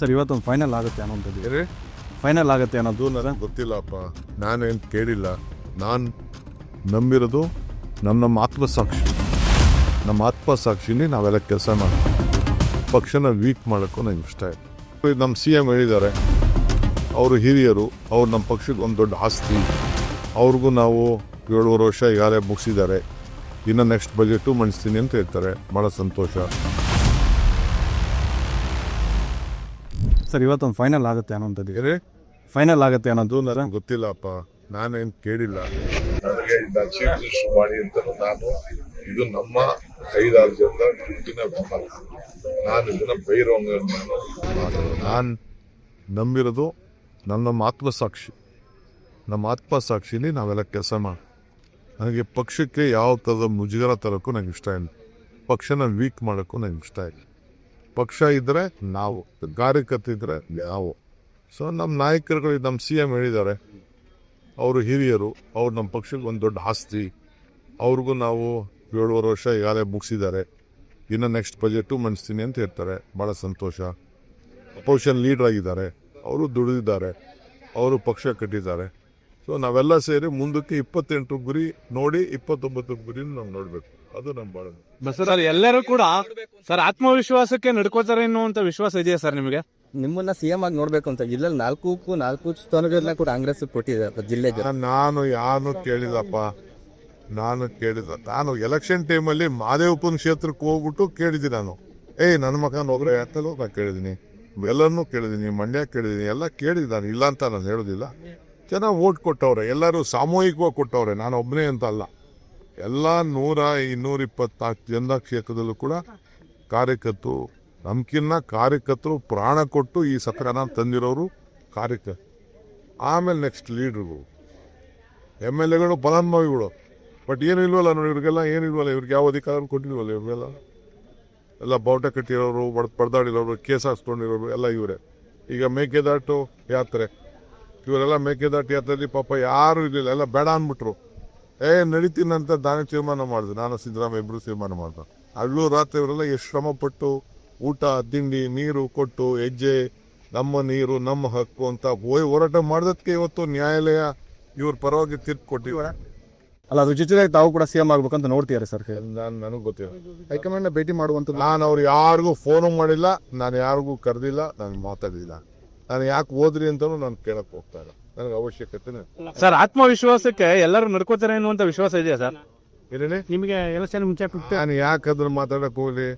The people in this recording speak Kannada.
ಸರ್ ಇವತ್ತೊಂದು ಫೈನಲ್ ಆಗುತ್ತೆ ಅನ್ನೋಂಥದ್ದು. ಏನೇ? ಫೈನಲ್ ಆಗುತ್ತೆ ಅನ್ನೋದು ನನಗೆ ಗೊತ್ತಿಲ್ಲಪ್ಪ. ನಾನೇನು ಕೇಳಿಲ್ಲ. ನಾನು ನಂಬಿರೋದು ನಮ್ಮ ನಮ್ಮ ಆತ್ಮಸಾಕ್ಷಿ ನಮ್ಮ ಆತ್ಮಸಾಕ್ಷಿನಿ ನಾವೆಲ್ಲ ಕೆಲಸ ಮಾಡಿ ಪಕ್ಷನ ವೀಕ್ ಮಾಡೋಕ್ಕೂ ನಂಗೆ ಇಷ್ಟ ಇಲ್ಲ. ನಮ್ಮ ಸಿ ಎಂ ಹೇಳಿದ್ದಾರೆ. ಅವರು ಹಿರಿಯರು ಅವ್ರು ನಮ್ಮ ಪಕ್ಷಕ್ಕೆ ಒಂದು ದೊಡ್ಡ ಆಸ್ತಿ. ಅವ್ರಿಗೂ ನಾವು ಏಳುವರೆ ವರ್ಷ ಈಗಾಗಲೇ ಮುಗಿಸಿದ್ದಾರೆ. ಇನ್ನು ನೆಕ್ಸ್ಟ್ ಬಜೆಟು ಮಂಡಿಸ್ತೀನಿ ಅಂತ ಹೇಳ್ತಾರೆ. ಭಾಳ ಸಂತೋಷ. ಸರ್ ಇವತ್ತೊಂದು ಫೈನಲ್ ಆಗುತ್ತೆ ಅನ್ನೋಂಥದ್ದು ಫೈನಲ್ ಆಗುತ್ತೆ ಅನ್ನೋದು ಗೊತ್ತಿಲ್ಲ ನನಗೆ ಗೊತ್ತಿಲ್ಲಪ್ಪ. ನಾನೇನು ಕೇಳಿಲ್ಲ. ನನಗೆ ಮಾಡಿ ಅಂತ ನಾನು ಇದು ನಮ್ಮ ಐದಾರು ಜನರ ದುಡ್ಡಿನ ವ್ಯಾಪಾರ ನಾನು ಇದನ್ನ ಬೈರೋಂಗ ನಾನು ನಂಬಿರೋದು ನನ್ನ ಆತ್ಮಸಾಕ್ಷಿ ನಮ್ಮ ಆತ್ಮಸಾಕ್ಷಿಲಿ ನಾವೆಲ್ಲ ಕೆಲಸ ಮಾಡಿ ನನಗೆ ಪಕ್ಷಕ್ಕೆ ಯಾವ ಥರದ ಮುಜುಗರ ತರೋಕ್ಕೂ ನನಗೆ ಇಷ್ಟ ಇಲ್ಲ. ಪಕ್ಷನ ವೀಕ್ ಮಾಡೋಕ್ಕೂ ನನಗೆ ಇಷ್ಟ ಇಲ್ಲ. ಪಕ್ಷ ಇದ್ರೆ ನಾವು, ಕಾರ್ಯಕರ್ತ ಇದ್ರೆ ನಾವು. ಸೊ ನಮ್ಮ ನಾಯಕರುಗಳು ನಮ್ಮ ಸಿ ಎಂ ಹೇಳಿದ್ದಾರೆ, ಅವರು ಹಿರಿಯರು, ಅವ್ರು ನಮ್ಮ ಪಕ್ಷಕ್ಕೆ ಒಂದು ದೊಡ್ಡ ಆಸ್ತಿ. ಅವ್ರಿಗೂ ನಾವು ಏಳುವರೆ ವರ್ಷ ಈಗಾಗಲೇ ಮುಗಿಸಿದ್ದಾರೆ. ಇನ್ನು ನೆಕ್ಸ್ಟ್ ಬಜೆಟು ಮಂಡಿಸ್ತೀನಿ ಅಂತ ಹೇಳ್ತಾರೆ. ಭಾಳ ಸಂತೋಷ. ಅಪೋಸಿಷನ್ ಲೀಡರ್ ಆಗಿದ್ದಾರೆ. ಅವರು ದುಡಿದಿದ್ದಾರೆ. ಅವರು ಪಕ್ಷ ಕಟ್ಟಿದ್ದಾರೆ. ಸೊ ನಾವೆಲ್ಲ ಸೇರಿ ಮುಂದಕ್ಕೆ ಇಪ್ಪತ್ತೆಂಟು ಗುರಿ ನೋಡಿ, ಇಪ್ಪತ್ತೊಂಬತ್ತು ಗುರಿ ನಾವು ನೋಡಬೇಕು. ಅದು ನಮ್ ಬಹಳ ಸರ್ ಎಲ್ಲರೂ ಕೂಡ ಸರ್ ಆತ್ಮವಿಶ್ವಾಸಕ್ಕೆ ನಡ್ಕೋತಾರೆ ಅನ್ನುವಂತ ವಿಶ್ವಾಸ ಇದೆಯಾ ಸರ್ ನಿಮಗೆ? ನಿಮ್ಮನ್ನ ಸಿಎಂ ಆಗಿ ನೋಡ್ಬೇಕು ಅಂತ ಜಿಲ್ಲೆಯಲ್ಲಿ ನಾಲ್ಕು ನಾಲ್ಕು ಸ್ಥಾನಗಳನ್ನ ಕೂಡ ಕಾಂಗ್ರೆಸ್ ಕೊಟ್ಟಿದೆ ಜಿಲ್ಲೆ ಜನ. ನಾನು ಯಾರು ಕೇಳಿದಪ್ಪ ನಾನು ಕೇಳಿದ ನಾನು ಎಲೆಕ್ಷನ್ ಟೈಮಲ್ಲಿ ಮಾದೇವಪ್ಪನ ಕ್ಷೇತ್ರಕ್ಕೆ ಹೋಗ್ಬಿಟ್ಟು ಕೇಳಿದ್ದೀನಿ ನಾನು. ಏಯ್ ನನ್ನ ಮಗನ ಹೋಗ್ರೆ ಯಾತಲ್ಲೋ ನಾನು ಕೇಳಿದ್ದೀನಿ. ಎಲ್ಲರನ್ನೂ ಕೇಳಿದ್ದೀನಿ ಮಂಡ್ಯ ಕೇಳಿದ್ದೀನಿ ಎಲ್ಲ ಕೇಳಿದ್ದೀನಿ ನಾನು. ಇಲ್ಲ ಅಂತ ನಾನು ಹೇಳೋದಿಲ್ಲ. ಜನ ಓಟ್ ಕೊಟ್ಟವ್ರೆ ಎಲ್ಲರೂ ಸಾಮೂಹಿಕವಾಗಿ ಕೊಟ್ಟವ್ರೆ ನಾನು ಒಬ್ಬನೇ ಅಂತ ಅಲ್ಲ. ಎಲ್ಲ ನೂರ ಇನ್ನೂರ ಇಪ್ಪತ್ನಾಲ್ಕು ಜನ ಕ್ಷೇತ್ರದಲ್ಲೂ ಕೂಡ ಕಾರ್ಯಕರ್ತರು, ನಮ್ಕಿನ್ನ ಕಾರ್ಯಕರ್ತರು ಪ್ರಾಣ ಕೊಟ್ಟು ಈ ಸತ್ಕಾರನ ತಂದಿರೋರು ಕಾರ್ಯಕರ್ತರು ಆಮೇಲೆ ನೆಕ್ಸ್ಟ್ ಲೀಡ್ರುಗಳು ಎಂ ಎಲ್ ಎಗಳು ಫಲಾನುಭವಿಗಳು ಬಟ್ ಏನು ಇಲ್ವಲ್ಲ ನೋಡಿ, ಇವ್ರಿಗೆಲ್ಲ ಏನು ಇಲ್ವಲ್ಲ, ಇವ್ರಿಗೆ ಯಾವ ಅಧಿಕಾರ ಕೊಟ್ಟಿಲ್ವಲ್ಲ ಇವ್ರಿಗೆಲ್ಲ ಎಲ್ಲ ಬೌಟ ಕಟ್ಟಿರೋರು, ಬಡ ಪಡ್ದಾಡಿರೋರು ಕೇಸ್ ಹಾಕ್ಸ್ಕೊಂಡಿರೋರು ಎಲ್ಲ ಇವರೇ. ಈಗ ಮೇಕೆದಾಟು ಯಾತ್ರೆ. ಇವರೆಲ್ಲ ಮೇಕೆದಾಟು ಯಾತ್ರೆಯಲ್ಲಿ ಪಾಪ ಯಾರು ಇರಲಿಲ್ಲ, ಎಲ್ಲ ಬೇಡ ಅಂದ್ಬಿಟ್ರು. ಏ ನಡೀತೀನಂತ ನಾನೇ ತೀರ್ಮಾನ ಮಾಡಿದೆ. ನಾನು ಸಿದ್ದರಾಮಯ್ಯ ಇಬ್ಬರು ತೀರ್ಮಾನ ಮಾಡ್ದೆ. ಅಲ್ಲೂ ರಾತ್ರಿ ಇವರೆಲ್ಲ ಎಷ್ಟು ಶ್ರಮಪಟ್ಟು ಊಟ ತಿಂಡಿ ನೀರು ಕೊಟ್ಟು ಹೆಜ್ಜೆ ನಮ್ಮ ನೀರು ನಮ್ಮ ಹಕ್ಕು ಅಂತ ಹೋಯ್ ಹೋರಾಟ ಮಾಡೋದಕ್ಕೆ ಇವತ್ತು ನ್ಯಾಯಾಲಯ ಇವ್ರ ಪರವಾಗಿ ತೀರ್ಪು ಕೊಟ್ಟಿದ್ದಾರೆ ಅಲ್ಲ ಅದ್ರ ಜೊತೆಗೆ ತಾವು ಕೂಡ ಸಿಎಂ ಆಗ್ಬೇಕಂತ ನೋಡ್ತೀರಾ ಸರ್? ನಾನು ನನಗೆ ಗೊತ್ತಿಲ್ಲ. ಹೈಕಮಾಂಡ್ ಭೇಟಿ ಮಾಡುವಂತ ನಾನು ಅವ್ರು ಯಾರಿಗೂ ಫೋನು ಮಾಡಿಲ್ಲ. ನಾನು ಯಾರಿಗೂ ಕರೆದಿಲ್ಲ. ನಾನು ಮಾತಾಡಿಲ್ಲ. ನಾನು ಯಾಕೆ ಹೋದ್ರಿ ಅಂತಲೂ ನಾನು ಕೇಳಕ್ಕೆ ಹೋಗ್ತಾ ಇಲ್ಲ. ನನಗೆ ಅವಶ್ಯಕತೆನ ಸರ್ ಆತ್ಮವಿಶ್ವಾಸಕ್ಕೆ ಎಲ್ಲರೂ ನಡ್ಕೋತಾರೆ ಅನ್ನುವಂತ ವಿಶ್ವಾಸ ಇದೆಯಾ ಸರ್? ಏನೇನೆ? ನಿಮಗೆ ಎಲೆಕ್ಷನ್ ಮುಂಚೆ ನಾನು ಯಾಕಂದ್ರೆ ಮಾತಾಡಕ್ ಹೋಗ್ಲಿ.